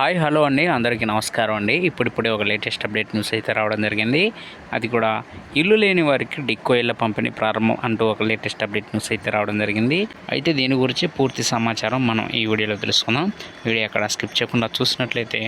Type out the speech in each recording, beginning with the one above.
Hi hello అండి. అందరికీ నమస్కారం అండి. ఇప్పుడిప్పుడే ఒక లేటెస్ట్ అప్డేట్ న్యూస్ అయితే రావడం జరిగింది. అది కూడా ఇల్లు లేని వారికి డిక్కో ఇళ్ళ పంపిణీ ప్రారంభం అంటూ ఒక లేటెస్ట్ అప్డేట్ న్యూస్ అయితే రావడం జరిగింది. అయితే దీని గురించి పూర్తి సమాచారం మనం ఈ వీడియోలో తెలుసుకుందాం. వీడియో అక్కడ స్కిప్ చేయకుండా చూసినట్లయితే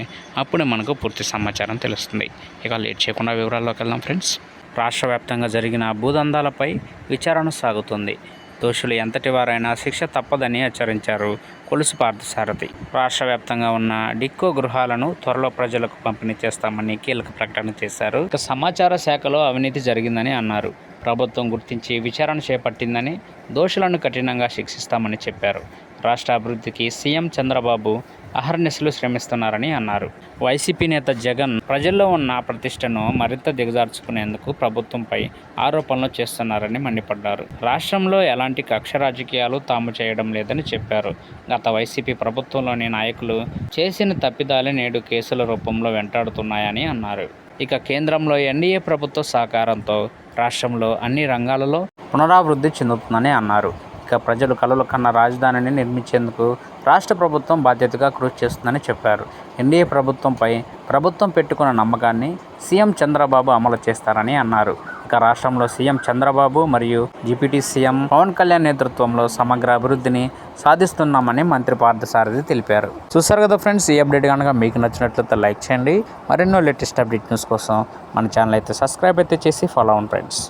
అప్పుడే మనకు పూర్తి సమాచారం తెలుస్తుంది. ఇక లేట్ చేయకుండా వివరాల్లోకి వెళ్దాం ఫ్రెండ్స్. రాష్ట్ర వ్యాప్తంగా జరిగిన భూదందాలపై విచారణ సాగుతుంది. దోషులు ఎంతటి వారైనా శిక్ష తప్పదని హెచ్చరించారు. కొలుసు పార్థసారథి. రాష్ట్ర వ్యాప్తంగా ఉన్న డిక్కో గృహాలను త్వరలో ప్రజలకు పంపిణీ చేస్తామని కీలక ప్రకటన చేశారు. ఇక సమాచార శాఖలో అవినీతి జరిగిందని అన్నారు. ప్రభుత్వం గుర్తించి విచారణ చేపట్టిందని దోషులను కఠినంగా శిక్షిస్తామని చెప్పారు. రాష్ట్ర అభివృద్ధికి సీఎం చంద్రబాబు అహర్నిశలు శ్రమిస్తున్నారని అన్నారు. వైసీపీ నేత జగన్ ప్రజల్లో ఉన్న ప్రతిష్టను మరింత దిగజార్చుకునేందుకు ప్రభుత్వంపై ఆరోపణలు చేస్తున్నారని మండిపడ్డారు. రాష్ట్రంలో ఎలాంటి కక్ష రాజకీయాలు తాము చేయడం లేదని చెప్పారు. గత వైసీపీ ప్రభుత్వంలోని నాయకులు చేసిన తప్పిదాలే నేడు కేసుల రూపంలో వెంటాడుతున్నాయని అన్నారు. ఇక కేంద్రంలో ఎన్డీఏ ప్రభుత్వ సహకారంతో రాష్ట్రంలో అన్ని రంగాలలో పునరావృద్ధి చెందుతుందని అన్నారు. ఇక ప్రజలు కలలు కన్న రాజధానిని నిర్మించేందుకు రాష్ట్ర ప్రభుత్వం బాధ్యతగా కృషి చేస్తుందని చెప్పారు. ఎన్డీఏ ప్రభుత్వంపై ప్రభుత్వం పెట్టుకున్న నమ్మకాన్ని సీఎం చంద్రబాబు అమలు చేస్తారని అన్నారు. ఇక రాష్ట్రంలో సీఎం చంద్రబాబు మరియు డిప్యూటీ సీఎం పవన్ కళ్యాణ్ నేతృత్వంలో సమగ్ర అభివృద్ధిని సాధిస్తున్నామని మంత్రి పార్థసారథి తెలిపారు. చూసారు కదా ఫ్రెండ్స్ ఈ అప్డేట్ కనుక మీకు నచ్చినట్లయితే లైక్ చేయండి. మరెన్నో లేటెస్ట్ అప్డేట్ న్యూస్ కోసం మన ఛానల్ అయితే సబ్స్క్రైబ్ అయితే చేసి ఫాలో అవ్వండి ఫ్రెండ్స్.